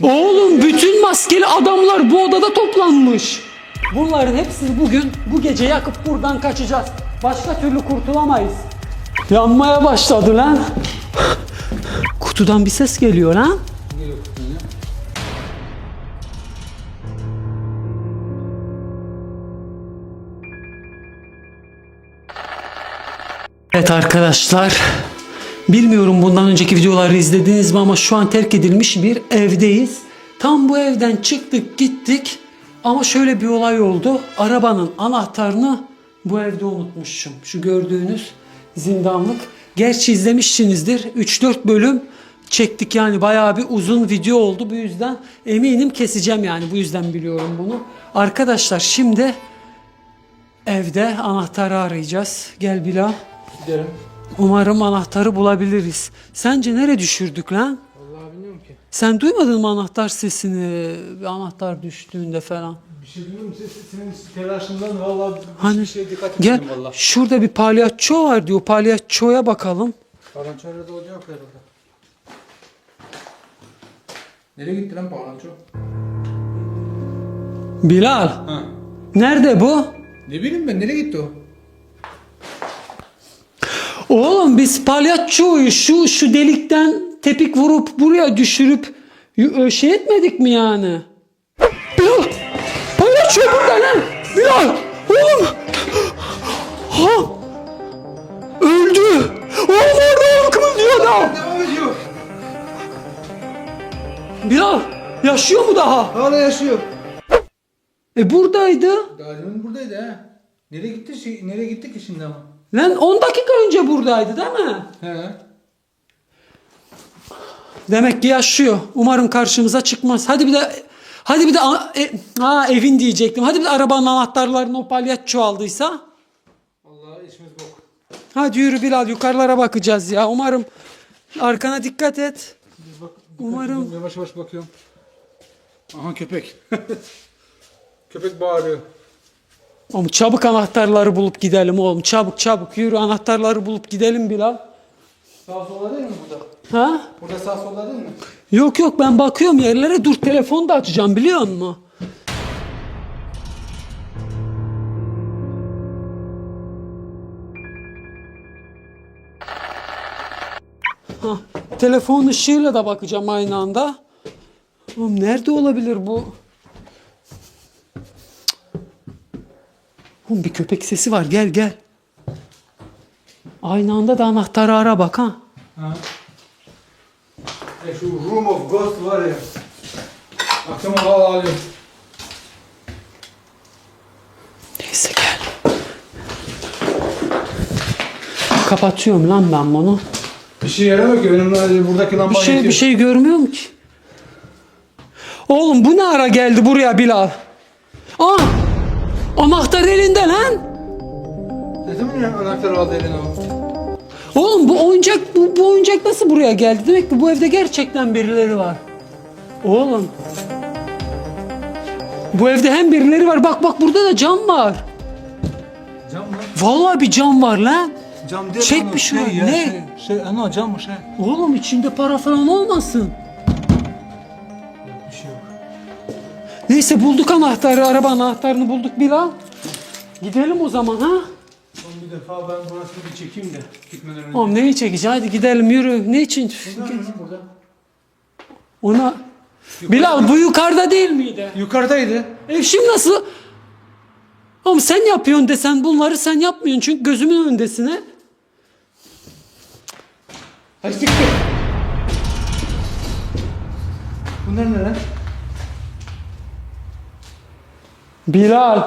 Oğlum bütün maskeli adamlar bu odada toplanmış. Bunların hepsini bugün bu gece yakıp buradan kaçacağız. Başka türlü kurtulamayız. Yanmaya başladı lan. Kutudan bir ses geliyor lan. Evet arkadaşlar. Bilmiyorum bundan önceki videoları izlediniz mi ama şu an terk edilmiş bir evdeyiz. Tam bu evden çıktık gittik ama şöyle bir olay oldu. Arabanın anahtarını bu evde unutmuşum. Şu gördüğünüz zindanlık. Gerçi izlemişsinizdir. 3-4 bölüm çektik yani bayağı bir uzun video oldu. Bu yüzden eminim keseceğim yani bu yüzden biliyorum bunu. Arkadaşlar şimdi evde anahtarı arayacağız. Gel Bilal. Giderim. Umarım anahtarı bulabiliriz. Sence nereye düşürdük lan? Vallahi bilmiyorum ki. Sen duymadın mı anahtar sesini? Bir anahtar düştüğünde falan. Bir şey bilmiyorum. Ses, senin telaşından vallahi bir Hani şey dikkat gel etmedim vallahi. şurada bir palyaço var diyor. Palyaçoya bakalım. Palanço arada olacak herhalde. Nereye gitti lan palanço? Bilal. Ha. Nerede bu? Ne bileyim ben nereye gitti o? Oğlum biz palyaçoyu şu şu delikten tepik vurup buraya düşürüp y- şey etmedik mi yani? Bilal! Palyaço burada lan! Bilal! Oğlum! Ha! Öldü! Oğlum orada kımıldıyor da! Devam ediyor. Bilal! Yaşıyor mu daha? Hala yaşıyor. E buradaydı. Daha demin buradaydı ha. Nereye gitti şey, nereye gitti ki şimdi ama? Lan 10 dakika önce buradaydı değil mi? He. Demek ki yaşıyor. Umarım karşımıza çıkmaz. Hadi bir de hadi bir de e, ha, evin diyecektim. Hadi bir de arabanın anahtarlarını o palyaço aldıysa. Vallahi işimiz bok. Hadi yürü Bilal yukarılara bakacağız ya. Umarım arkana dikkat et. Bak, Umarım- Yavaş yavaş bakıyorum. Aha köpek. köpek bağırıyor. Oğlum çabuk anahtarları bulup gidelim oğlum. Çabuk çabuk yürü anahtarları bulup gidelim Bilal. Sağ sola değil mi burada? Ha? Burada sağ sola değil mi? Yok yok ben bakıyorum yerlere. Dur telefonu da açacağım biliyor musun? Hah, telefon ışığıyla da bakacağım aynı anda. Oğlum nerede olabilir bu? Oğlum bir köpek sesi var gel gel. Aynı anda da anahtarı ara bak ha. Ha. E şu Room of Ghost var ya. Akşam hava alıyorum. Neyse gel. Kapatıyorum lan ben bunu. Bir şey yaramıyor ki benim e, buradaki lamba Bir şey yetiyor. bir şey görmüyorum ki. Oğlum bu ne ara geldi buraya Bilal? Aa! Anahtar elinde lan. Ne zaman ya anahtarı aldı eline o? Oğlum bu oyuncak bu, bu oyuncak nasıl buraya geldi? Demek ki bu evde gerçekten birileri var. Oğlum. Bu evde hem birileri var. Bak bak burada da cam var. Cam mı? Vallahi bir cam var lan. Cam değil Çek ana, bir Şey, ya, ne? Şey, şey, ana cam mı şey? Oğlum içinde para falan olmasın. Neyse bulduk anahtarı, araba anahtarını bulduk Bilal. Gidelim o zaman ha. Son bir defa ben burasını bir çekeyim de gitmeden önce. Oğlum neyi çekeceğiz? Hadi gidelim yürü. Ne için? Buradan? Ona... Bilal bu yukarıda değil miydi? Yukarıdaydı. E şimdi nasıl? Oğlum sen yapıyorsun desen bunları sen yapmıyorsun çünkü gözümün öndesine. Hay siktir. Bunlar ne lan? Bilal.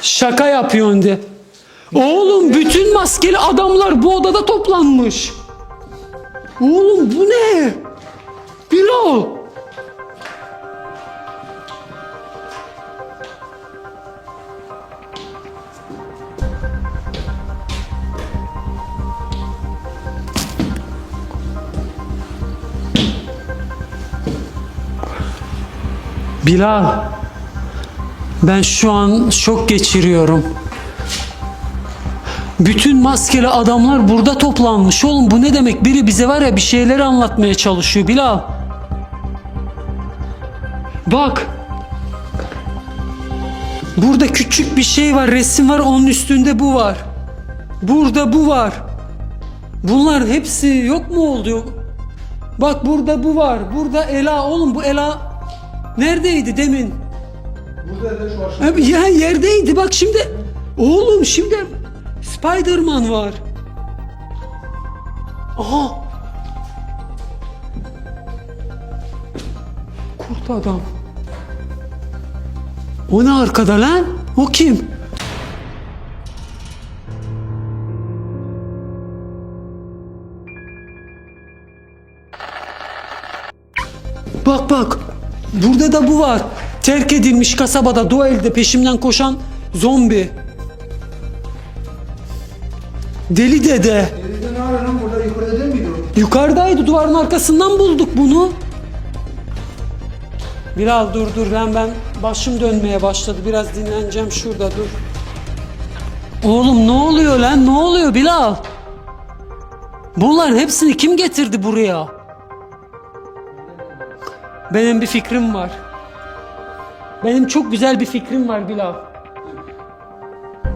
Şaka yapıyorsun de. Oğlum bütün maskeli adamlar bu odada toplanmış. Oğlum bu ne? Bilal. Bilal. Ben şu an şok geçiriyorum. Bütün maskeli adamlar burada toplanmış oğlum. Bu ne demek? Biri bize var ya bir şeyleri anlatmaya çalışıyor Bilal. Bak. Burada küçük bir şey var, resim var, onun üstünde bu var. Burada bu var. Bunların hepsi yok mu oldu? Bak burada bu var. Burada Ela oğlum bu Ela neredeydi demin? Burada da şu aşağı. Abi Ya yerdeydi bak şimdi. Oğlum şimdi Spider-Man var. Aha. Kurt adam. O ne arkada lan? O kim? Bak bak. Burada da bu var. Terk edilmiş kasabada Doel'de peşimden koşan zombi. Deli dede. Elinde ne lan burada yukarıda değil miydi? Yukarıdaydı duvarın arkasından bulduk bunu. Bilal dur dur ben ben başım dönmeye başladı. Biraz dinleneceğim şurada dur. Oğlum ne oluyor lan ne oluyor Bilal? Bunların hepsini kim getirdi buraya? Benim bir fikrim var. Benim çok güzel bir fikrim var Bilal.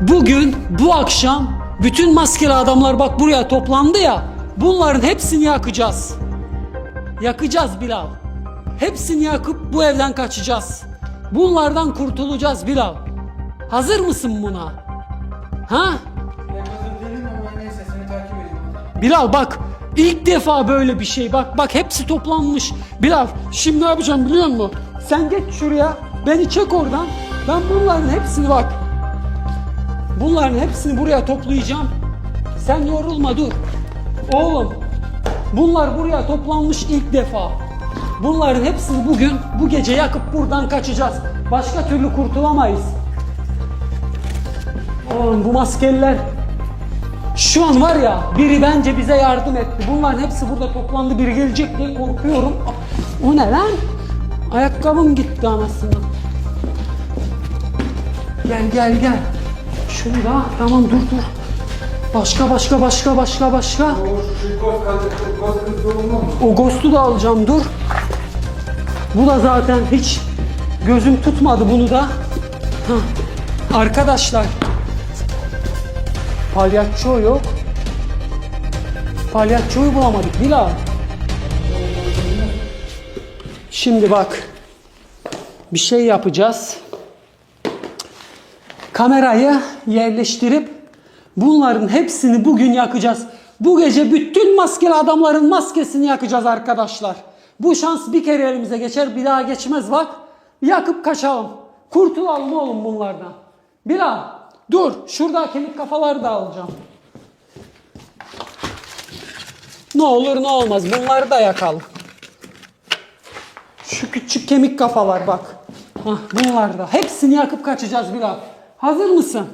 Bugün bu akşam bütün maskeli adamlar bak buraya toplandı ya. Bunların hepsini yakacağız. Yakacağız Bilal. Hepsini yakıp bu evden kaçacağız. Bunlardan kurtulacağız Bilal. Hazır mısın buna? Ha? Ben hazır değilim ama neyse seni takip edeyim. Bilal bak ilk defa böyle bir şey bak bak hepsi toplanmış. Bilal şimdi ne yapacağım biliyor musun? Sen geç şuraya beni çek oradan. Ben bunların hepsini bak. Bunların hepsini buraya toplayacağım. Sen yorulma dur. Oğlum bunlar buraya toplanmış ilk defa. Bunların hepsini bugün bu gece yakıp buradan kaçacağız. Başka türlü kurtulamayız. Oğlum bu maskeliler şu an var ya biri bence bize yardım etti. Bunların hepsi burada toplandı. Biri gelecek diye korkuyorum. O ne lan? Ayakkabım gitti anasını. Gel gel gel. Şunu da tamam dur dur. Başka başka başka başka başka. O Ghost'u da alacağım dur. Bu da zaten hiç gözüm tutmadı bunu da. Hah. Arkadaşlar. Palyaço yok. Palyaçoyu bulamadık Bilal. Şimdi bak. Bir şey yapacağız. Kamerayı yerleştirip bunların hepsini bugün yakacağız. Bu gece bütün maskeli adamların maskesini yakacağız arkadaşlar. Bu şans bir kere elimize geçer bir daha geçmez bak. Yakıp kaçalım. Kurtulalım oğlum bunlardan. Bilal dur şurada kemik kafaları da alacağım. Ne olur ne olmaz bunları da yakalım. Şu küçük kemik kafalar bak. Hah, bunlar da. Hepsini yakıp kaçacağız Bilal. Hazır mısın?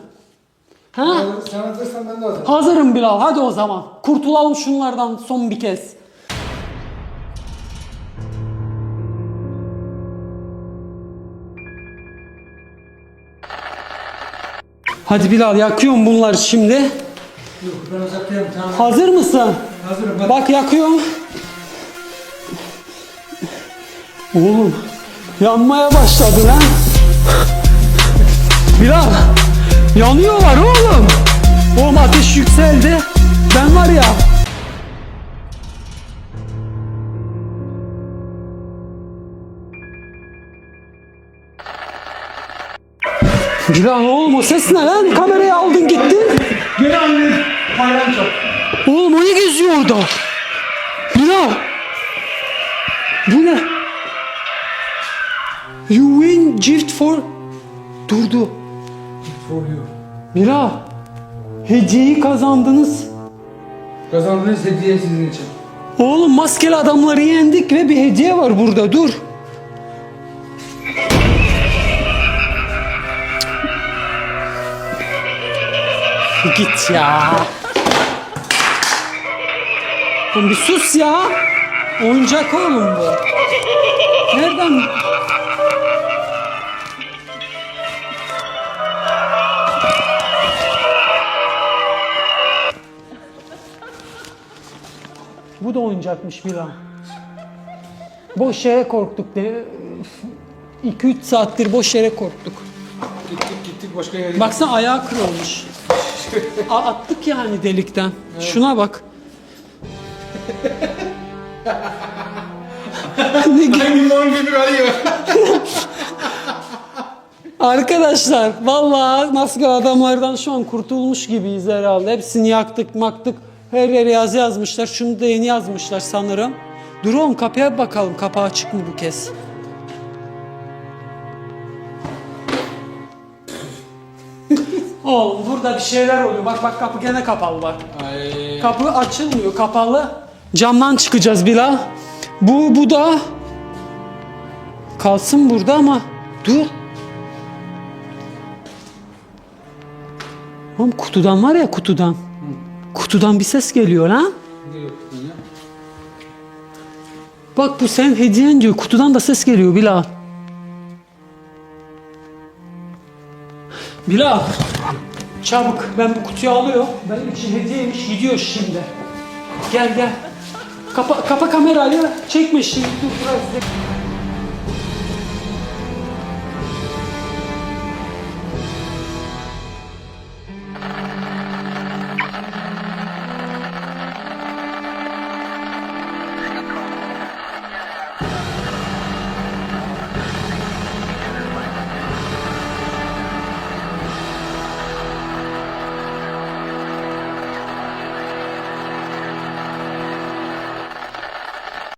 Ha? Sen hazırsan ben de hazırım. Hazırım Bilal. Hadi o zaman. Kurtulalım şunlardan son bir kez. Hadi Bilal yakıyorum bunları şimdi. Yok ben uzaktayım tamam. Hazır mısın? Hazırım ben. Bak yakıyorum. Oğlum yanmaya başladı lan. Bilal yanıyorlar oğlum. Oğlum ateş yükseldi. Ben var ya. Bilal oğlum o ses ne lan? Kamerayı aldın gittin. Gel anne. Paylaşım. Oğlum o ne geziyor orada? Bilal. Bu ne? You win gift for... Durdu. Soruyor. Bilal. Hediyeyi kazandınız. Kazandığınız hediye sizin için. Oğlum maskeli adamları yendik ve bir hediye var burada dur. Git ya. Oğlum bir sus ya. Oyuncak oğlum bu. Nereden? Bu da oyuncakmış bir an. Boş şeye korktuk de. 2-3 saattir boş yere korktuk. Gittik gittik başka yere. Baksana ayağı kırılmış. A- attık yani delikten. Şuna bak. ne limon gibi arıyor. Arkadaşlar vallahi maskara adamlardan şu an kurtulmuş gibiyiz herhalde. Hepsini yaktık maktık. Her yere yazı yazmışlar. Şunu da yeni yazmışlar sanırım. Dur oğlum kapıya bakalım. Kapağı açık mı bu kez? oğlum burada bir şeyler oluyor. Bak bak kapı gene kapalı bak. Ay. Kapı açılmıyor kapalı. Camdan çıkacağız bila. Bu bu da kalsın burada ama dur. Oğlum kutudan var ya kutudan. Kutudan bir ses geliyor ya? Bak bu senin hediyen diyor. Kutudan da ses geliyor Bilal. Bilal. Çabuk ben bu kutuyu alıyorum. Benim için hediyeymiş. Gidiyor şimdi. Gel gel. Kapa, kapa kamerayı. Çekme şimdi. Dur.